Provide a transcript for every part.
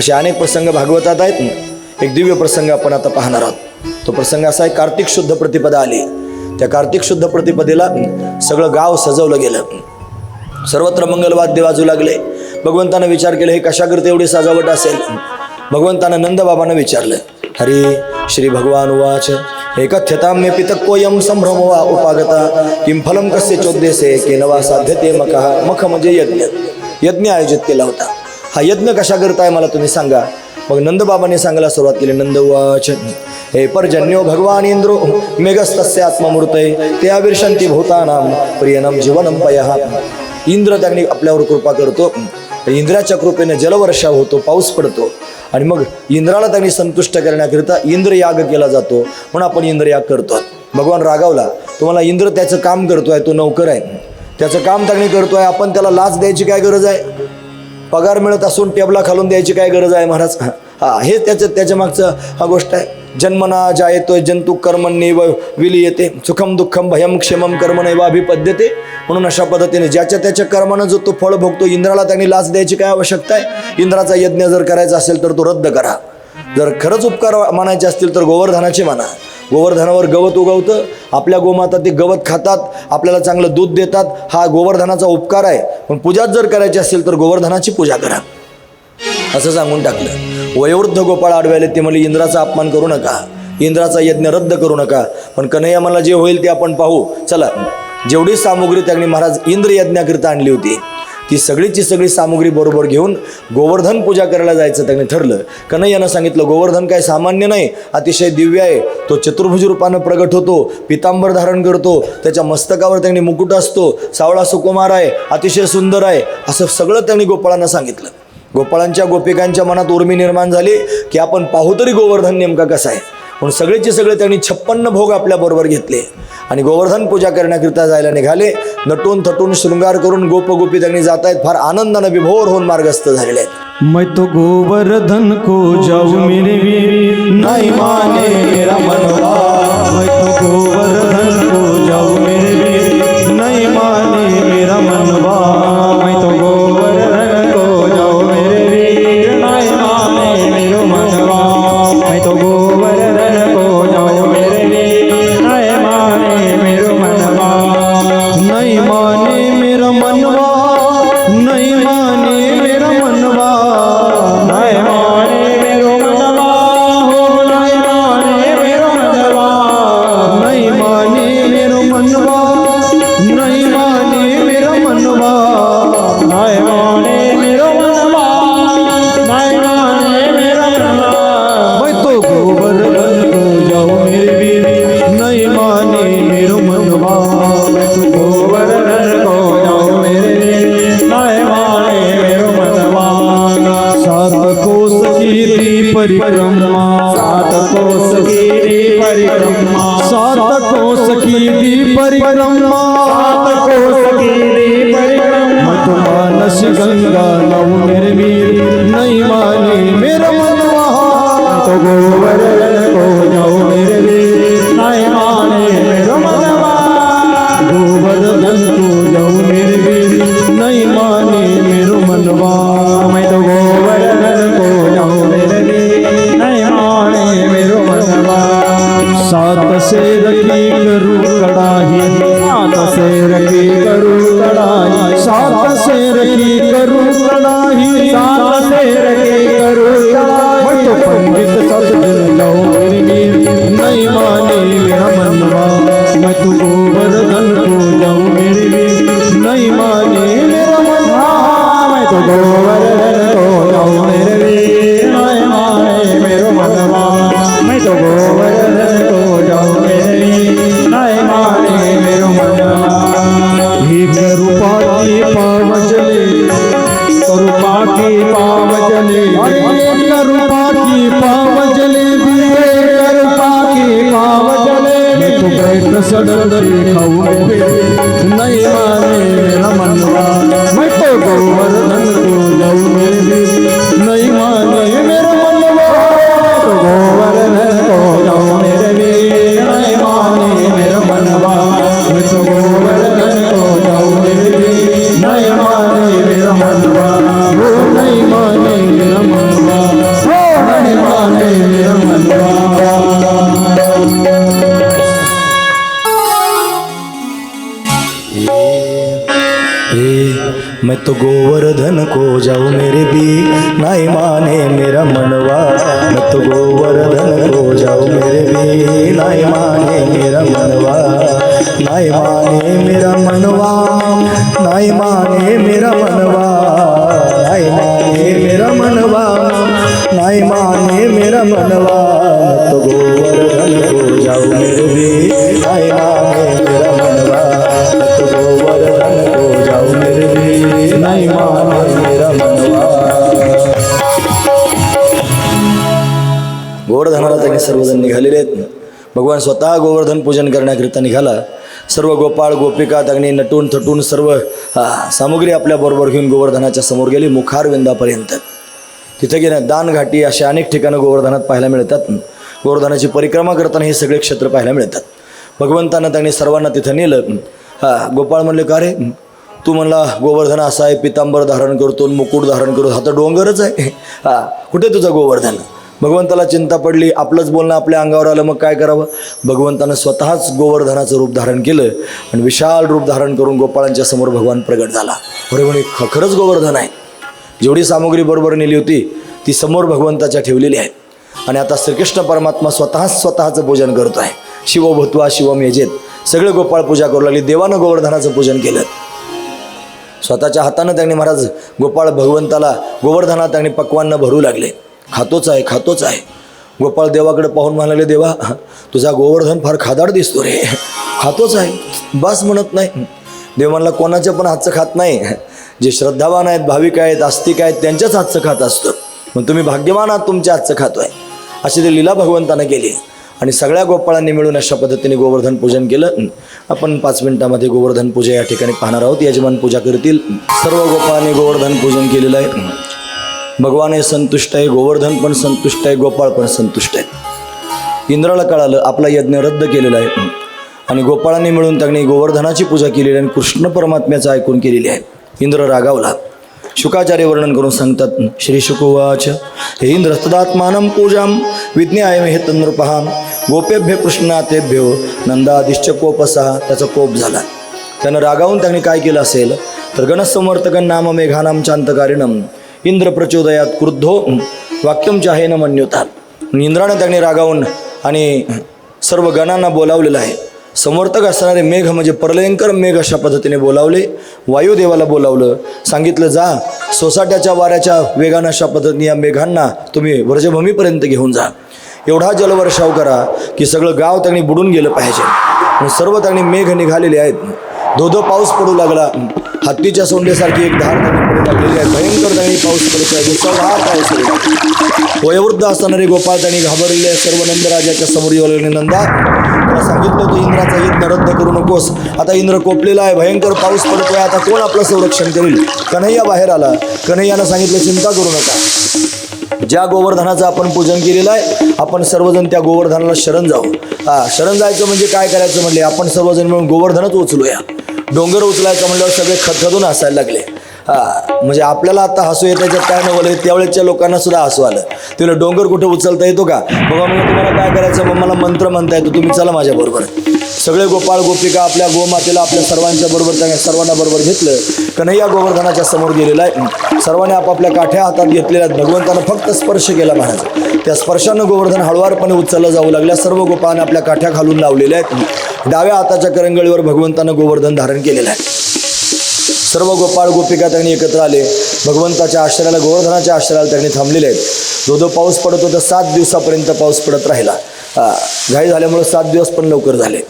असे अनेक प्रसंग भागवतात आहेत. एक दिव्य प्रसंग आपण आता पाहणार आहोत. तो प्रसंग असा आहे कार्तिक शुद्ध प्रतिपदा आली. त्या कार्तिक शुद्ध प्रतिपदेला सगळं गाव सजवलं गेलं. सर्वत्र मंगलवाद्य वाजू लागले. भगवंतानं विचार केला हे कशाकरता एवढी सजावट असेल? भगवंतानं नंदबाबांना विचारलं हरी श्री भगवान उवाच. एकथ्यतां मे पितक्कोयम संभ्रम वा उपागता. किम फलम कस्य चोद्देसे केन वा साध्यते मकः. मख म्हणजे यज्ञ. यज्ञ आयोजित केला होता. हा यज्ञ कशा करताय मला तुम्ही सांगा. मग नंदबाबांनी सांगायला सुरुवात केली नंदवाच हे पर्जन्यो भगवान इंद्रो हो, मेघस्तस्य आत्ममूर्तय ते अविर्षंती भूतानां प्रियनम जीवनम पयः. इंद्र त्यांनी आपल्यावर कृपा करतो. इंद्राच्या कृपेने जलवर्षा होतो पाऊस पडतो. आणि मग इंद्राला त्यांनी संतुष्ट करण्याकरिता इंद्रयाग केला जातो. म्हणून आपण इंद्रयाग करतो. भगवान रागावला तुम्हाला इंद्र त्याचं काम करतोय तो नौकर आहे. त्याचं काम त्यांनी करतोय आपण त्याला लाच द्यायची काय गरज आहे? पगार मिळत असून टेबला खालून द्यायची काय गरज आहे महाराज? हा हे त्याचं त्याच्या मागचं हा गोष्ट आहे. जन्मना जायतोय जंतु कर्मण्य व विली येते. सुखम दुःखम भयम क्षेमम कर्म नैव अभिपद्यते. म्हणून अशा पद्धतीने ज्याच्या त्याच्या कर्मानं जो तो फळ भोगतो इंद्राला त्यांनी लाच द्यायची काय आवश्यकता आहे? इंद्राचा यज्ञ जर करायचा असेल तर तो रद्द करा. जर खरंच उपकार मानायचे असतील तर गोवर्धनाचे माना गोवर्धनावर गवत उगवतं. आपल्या गोमाता ते गवत खातात आपल्याला चांगलं दूध देतात. हा गोवर्धनाचा उपकार आहे. पण पूजाच जर करायची असेल तर गोवर्धनाची पूजा करा. असं सांगून टाकलं. वयोवृद्ध गोपाळ आडव्याले ते म्हणजे इंद्राचा अपमान करू नका. इंद्राचा यज्ञ रद्द करू नका. पण कन्हैया मला जे होईल ते आपण पाहू. चला जेवढी सामुग्री त्यांनी महाराज इंद्र यज्ञाकरिता आणली होती. ती सगळीची सगळी सामुग्री बरोबर घेऊन गोवर्धन पूजा करायला जायचं त्यांनी ठरलं. कन्हैयानं सांगितलं गोवर्धन काय सामान्य नाही अतिशय दिव्य आहे. तो चतुर्भुज रूपानं प्रगट होतो पितांबर धारण करतो त्याच्या मस्तकावर त्यांनी मुकुट असतो सावळा सुकुमार आहे अतिशय सुंदर आहे. असं सगळं त्यांनी गोपाळांना सांगितलं. गोपाळांच्या गोपिकांच्या मनात उर्मी निर्माण झाली की आपण पाहू तरी गोवर्धन नेमका कसा आहे. म्हणून सगळेचे सगळे त्यांनी छप्पन्न भोग आपल्याबरोबर घेतले. आणि गोवर्धन पूजा करण्याकरिता जायला निघाले. नटून थटून शृंगार करून गोपगोपी त्यांनी जात आहेत फार आनंदानं विभोर होऊन मार्गस्थ झालेले आहेत. मै तो गोवर्धन को जाऊ मिरवी नाही माने मेरा मनवा तो गोवर्धन सात से रखी करू कड़ाही। सात से रखी करू गोवर्धन को जाऊ, मेरे भी नहीं माने मेरा मनवा। मैं तो गोवर्धन को जाऊ, मेरे भी नहीं माने मेरा मनवा। नहीं माने मेरा मनवा नहीं माने मेरा मनवा। नहीं माने मेरा मनवा नहीं माने मेरा मनवा। मैं तो गोवर्धन को जाऊ, मेरे भी नहीं माने गोवर्धनाला त्यांनी सर्वजण निघालेले आहेत. भगवान स्वतः गोवर्धन पूजन करण्याकरिता निघाला. सर्व गोपाळ गोपिका त्यांनी नटून थटून सर्व सामुग्री आपल्याबरोबर घेऊन गोवर्धनाच्या समोर गेली मुखारविंदापर्यंत तिथे गेल्या दानघाटी अशा अनेक ठिकाणं गोवर्धनात पाहायला मिळतात. गोवर्धनाची परिक्रमा करताना हे सगळे क्षेत्र पाहायला मिळतात. भगवंतानं त्यांनी सर्वांना तिथं नेलं. हा गोपाळ म्हणले का रे? तू म्हणला गोवर्धन असा आहे पितांबर धारण करतो मुकुट धारण करतो हा तर डोंगरच आहे. हा कुठे तुझा गोवर्धन? भगवंताला चिंता पडली आपलंच बोलणं आपल्या अंगावर आलं मग काय करावं? भगवंतानं स्वतःच गोवर्धनाचं रूप धारण केलं आणि विशाल रूप धारण करून गोपाळांच्या समोर भगवान प्रगट झाला. अरे म्हणे खखरंच खरंच गोवर्धन आहे. जेवढी सामुग्री बरोबर नेली होती ती समोर भगवंताच्या ठेवलेली आहे. आणि आता श्रीकृष्ण परमात्मा स्वतःच स्वतःचं पूजन करतो आहे. शिव भूत्वा शिवम यजेत. सगळे गोपाळ पूजा करू लागली देवानं गोवर्धनाचं पूजन केलं. स्वतःच्या हातानं त्यांनी महाराज गोपाळ भगवंताला गोवर्धनात त्यांनी पक्वांना भरू लागले. खातोच आहे खातोच आहे. गोपाळ देवाकडे पाहून म्हणाले देवा तुझा गोवर्धन फार खादाड दिसतो रे. खातोच आहे बस म्हणत नाही. देव म्हणला कोणाच्या पण हातचं खात नाही. जे श्रद्धावान आहेत भाविक आहेत आस्तिक आहेत त्यांच्याच हातचं खात असतं. मग तुम्ही भाग्यवान आहात तुमच्या हातचं खातो आहे अशी ते लीला भगवंतानं केली. आणि सगळ्या गोपाळांनी मिळून अशा पद्धतीने गोवर्धन पूजन केलं. आपण पाच मिनिटामध्ये गोवर्धन पूजा या ठिकाणी पाहणार आहोत. यजमान पूजा करतील. सर्व गोपाळांनी गोवर्धन पूजन केलेलं आहे. भगवान हे संतुष्ट आहे गोवर्धन पण संतुष्ट आहे गोपाळ पण संतुष्ट आहे इंद्राला कळालं आपला यज्ञ रद्द केलेला आहे. आणि गोपाळांनी मिळून त्यांनी गोवर्धनाची पूजा केलेली आणि कृष्ण परमात्म्याचं ऐकून केलेली आहे. इंद्र रागावला. शुकाचार्य वर्णन करून सांगतात श्री शुकुवाच हे इंद्र तदात्मानं पूजाम विज्ञाय हे तनृपहा गोपेभ्य कृष्णातेभ्यो नंदादिश्च कोपसा त्याचा कोप झाला. त्यानं रागावून त्यांनी काय केलं असेल? तर गणसमर्थकन नाम मेघानाम चांतकारिणम इंद्र प्रचोदयात क्रुद्धो वाक्यम चाहेन मन्युतात. इंद्रानं त्यांनी रागावून आणि सर्व गणांना बोलावलेलं आहे. समर्थक असणारे मेघ म्हणजे प्रलयंकर मेघ अशा पद्धतीने बोलावले. वायुदेवाला बोलावलं. सांगितलं जा सोसाट्याच्या वाऱ्याच्या वेगानं अशा पद्धतीने या मेघांना तुम्ही व्रजभूमीपर्यंत घेऊन जा. एवढा जलवर्षाव करा की सगळं गाव त्यांनी बुडून गेलं पाहिजे. सर्व त्यांनी मेघ निघालेले आहेत. धोधो पाऊस पडू लागला. हत्तीच्या सोंडेसारखी एक धार त्यांनी पडू लागलेली आहे. भयंकर त्यांनी पाऊस पडत आहे मुसळधार पाऊस वयोवृद्ध असणारे गोपाळ त्यांनी घाबरले सर्व सर्व नंदराजाच्या समोर येऊ नंदा तुला सांगितलं तू इंद्राचा यज्ञ रद्द करू नकोस. आता इंद्र कोपलेला आहे. भयंकर पाऊस पडतोय. आता कोण आपलं संरक्षण करेल? कन्हैया बाहेर आला. कन्हैयानं सांगितलं चिंता करू नका. ज्या गोवर्धनाचं आपण पूजन केलेलं आहे आपण सर्वजण त्या गोवर्धनाला शरण जाऊ. हा शरण जायचं म्हणजे काय करायचं म्हणले? आपण सर्वजण मिळून गोवर्धनच उचलूया. डोंगर उचलायचं म्हणल्यावर सगळे खतखतून हसायला लागले. हा म्हणजे आपल्याला आता हसू येतं काय नवलं त्यावेळेच्या लोकांना सुद्धा हसू आलं. तिला डोंगर कुठे उचलता येतो का? बाबा मग तुम्हाला काय करायचं? मग मला मंत्र म्हणता येतो. तुम्ही चला माझ्याबरोबर सगळे गोपाळ गोपिका आपल्या गोमातेला आपल्या सर्वांच्या बरोबर त्या सर्वांना बरोबर घेतलं. कन्हैया गोवर्धनाच्या समोर गेलेला आहे? सर्वांनी आपापल्या काठ्या हातात घेतलेल्या आहेत. भगवंतानं फक्त स्पर्श केला महाराज. त्या स्पर्शानं गोवर्धन हळुवारपणे उचललं जाऊ लागल्या. सर्व गोपाळांनी आपल्या काठ्या घालून लावलेल्या आहेत. डाव्या हाताच्या करंगळीवर भगवंतानं गोवर्धन धारण केलेलं आहे. सर्व गोपाळ गोपिका त्यांनी एकत्र आले. भगवंताच्या आश्रयाला गोवर्धनाच्या आश्रयाला त्यांनी थांबलेले आहेत. जो जो पाऊस पडत होता सात दिवसापर्यंत पाऊस पडत राहिला. घाई झाल्यामुळे सात दिवस पण लवकर झाले.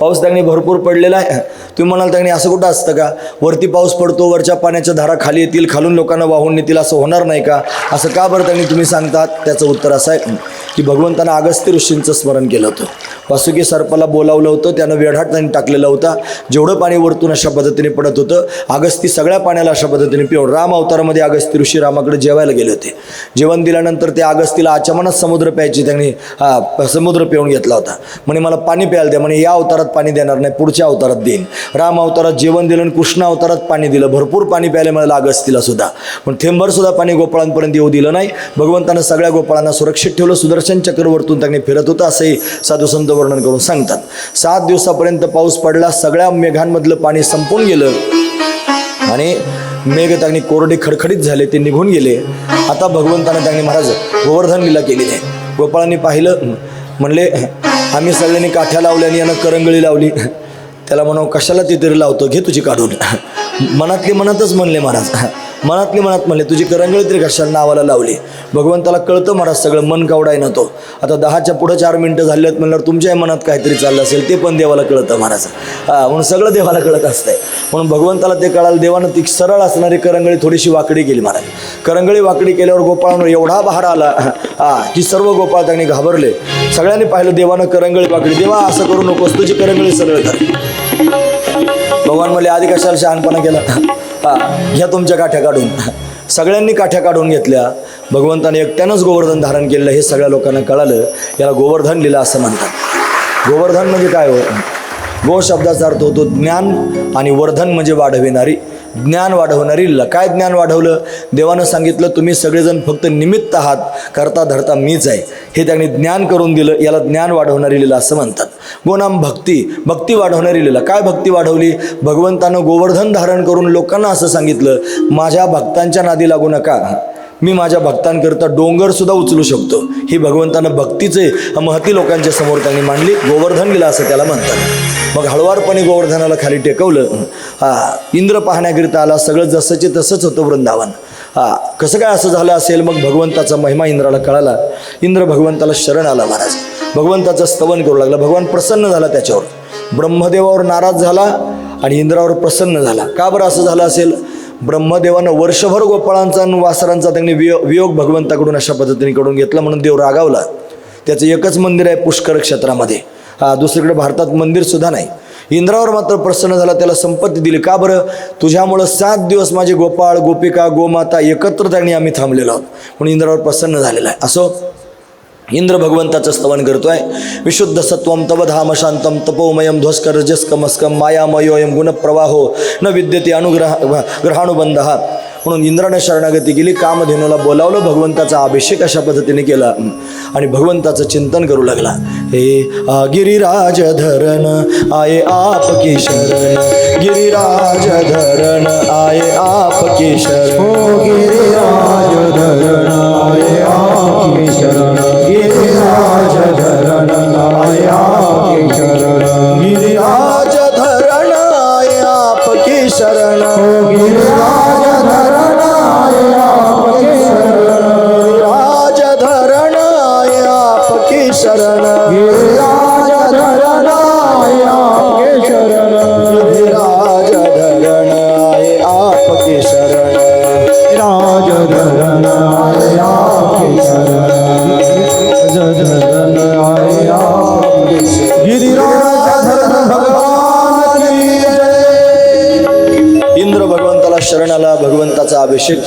पाऊस त्यांनी भरपूर पडलेला आहे. तुम्ही म्हणाल त्यांनी असं कुठं असतं का? वरती पाऊस पडतो वरच्या पाण्याच्या धारा खाली येतील खालून लोकांना वाहून नेतील असं होणार नाही का? असं का बरं त्यांनी तुम्ही सांगतात? त्याचं उत्तर असं आहे की भगवंतानं अगस्त्य ऋषींचं स्मरण केलं होतं. वासुकी सर्पाला बोलावलं होतं त्यानं वेढाट त्यांनी टाकलेला होता. जेवढं पाणी वरतून अशा पद्धतीने पडत होतं अगस्ती सगळ्या पाण्याला अशा पद्धतीने पिऊन राम अवतारामध्ये अगस्ती ऋषी रामाकडे जेवायला गेले होते. जेवण दिल्यानंतर ते अगस्तीला आचमनात समुद्र प्यायची त्यांनी हा समुद्र पिऊन घेतला होता. म्हणे मला पाणी प्यायला द्या. म्हणे या अवतारात पाणी देणार नाही पुढच्या अवतारात देईन. राम अवतारात जेवण दिलं आणि कृष्ण अवतारात पाणी दिलं. भरपूर पाणी प्यायला मिळालं अगस्तीला सुद्धा. पण थेंबर सुद्धा पाणी गोपाळांपर्यंत येऊ दिलं नाही. भगवंतानं सगळ्या गोपाळांना सुरक्षित ठेवलं. सुदर्शन चक्रवर्तून त्यांनी फिरत होतं असंही साधू संत वर्णन करून सांगतात. सात दिवसापर्यंत पाऊस पडला सगळ्या मेघांमधलं पाणी संपून गेलं. आणि मेघ त्यांनी कोरडे खडखडीत झाले ते निघून गेले. आता भगवंतानं त्यांनी महाराज गोवर्धन लिला केलेली आहे. गोपाळांनी पाहिलं म्हणले आम्ही सगळ्यांनी काठ्या लावल्या आणि यानं करंगळी लावली. त्याला म्हणावं कशाला ती तरी लावतो? घे तुझी काढून. मनातले मनातच म्हणले महाराज. मनातली मनात म्हणले तुझी करंगळी तरी कशाला नावाला लावली? भगवंताला कळतं महाराज सगळं मन कावडाय ना तो. आता दहाच्या पुढं चार मिनटं झाली आहेत म्हणल्यावर तुमच्याही मनात काहीतरी चाललं असेल ते पण देवाला कळतं महाराज. हां म्हणून सगळं देवाला कळत असतंय. म्हणून भगवंताला ते कळालं देवानं ती सरळ असणारी करंगळी थोडीशी वाकडी केली महाराज. करंगळी वाकडी केल्यावर गोपाळांवर एवढा बहार आला हां की सर्व गोपाळ त्यांनी घाबरले. सगळ्यांनी पाहिलं देवानं करंगळी वाकडी. देवा असं करू नकोस तुझी करंगळी सरळ कर. भगवान म्हणले आधी कशाला शहाणपणा केला? हा घ्या तुमच्या काठ्या काढून. सगळ्यांनी काठ्या काढून घेतल्या. भगवंताने एकट्यानंच गोवर्धन धारण केलेलं हे सगळ्या लोकांना कळालं. याला गोवर्धन लिहिलं असं म्हणतात. गोवर्धन म्हणजे काय हो? गो शब्दाचा अर्थ होतो ज्ञान आणि वर्धन म्हणजे वाढविणारी. ज्ञान वाढवणारी लीला काय ज्ञान वाढवलं. देवानं सांगितलं तुम्ही सगळेजण फक्त निमित्त आहात करता धरता मीच आहे. हे त्यांनी ज्ञान करून दिलं. याला ज्ञान वाढवणारी लीला असं म्हणतात. गोनाम भक्ती. भक्ती वाढवणारी लिला. काय भक्ती वाढवली? भगवंतानं गोवर्धन धारण करून लोकांना असं सांगितलं माझ्या भक्तांच्या नादी लागू नका. मी माझ्या भक्तांकरता डोंगरसुद्धा उचलू शकतो. ही भगवंतानं भक्तीचे महती लोकांच्या समोर त्यांनी मांडली. गोवर्धन गेला असं त्याला म्हणतात. मग हळवारपणे गोवर्धनाला खाली टेकवलं. हा इंद्र पाहण्याकरिता आला. सगळं जसंचे तसंच होतं वृंदावन. हा कसं काय असं झालं असेल? मग भगवंताचा महिमा इंद्राला कळाला. इंद्र भगवंताला शरण आला महाराज. भगवंताचं स्तवन करू लागला. भगवान प्रसन्न झाला त्याच्यावर. ब्रह्मदेवावर नाराज झाला आणि इंद्रावर प्रसन्न झाला. का बरं असं झालं असेल? ब्रह्मदेवानं वर्षभर गोपाळांचा आणि वासरांचा त्यांनी वियो वियोग भगवंताकडून अशा पद्धतीने कडून घेतला म्हणून देव रागावला. त्याचं एकच मंदिर आहे पुष्कर क्षेत्रामध्ये. हा दुसरीकडे भारतात मंदिरसुद्धा नाही. इंद्रावर मात्र प्रसन्न झाला त्याला संपत्ती दिली. का बरं? तुझ्यामुळं सात दिवस माझे गोपाळ गोपिका गोमाता एकत्र त्यांनी आम्ही थांबलेलो आहोत. म्हणून इंद्रावर प्रसन्न झालेला आहे. असो इंद्र भगवंताचं स्तवन करतोय. विशुद्ध सत्वम तव धाम शांतम तपोमयम ध्वस्कर रजस्कमस्कम मायामयोयम गुणप्रवाहो न विद्यते अनुग्रह हा म्हणून इंद्राने शरणागती केली कामधेनूला बोलावलं भगवंताचा अभिषेक अशा पद्धतीने केला. आणि भगवंताचं चिंतन करू लागला. हे गिरिराज धरण आये आप की शरण. गिरिराज धरण आये आप की शरण. हो, गिरिराज धरण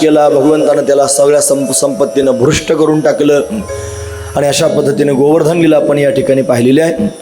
केला भगवंतानं त्याला सगळ्या संप संपत्तीनं भ्रष्ट करून टाकलं. आणि अशा पद्धतीने गोवर्धन लिला आपण या ठिकाणी पाहिलेली आहे.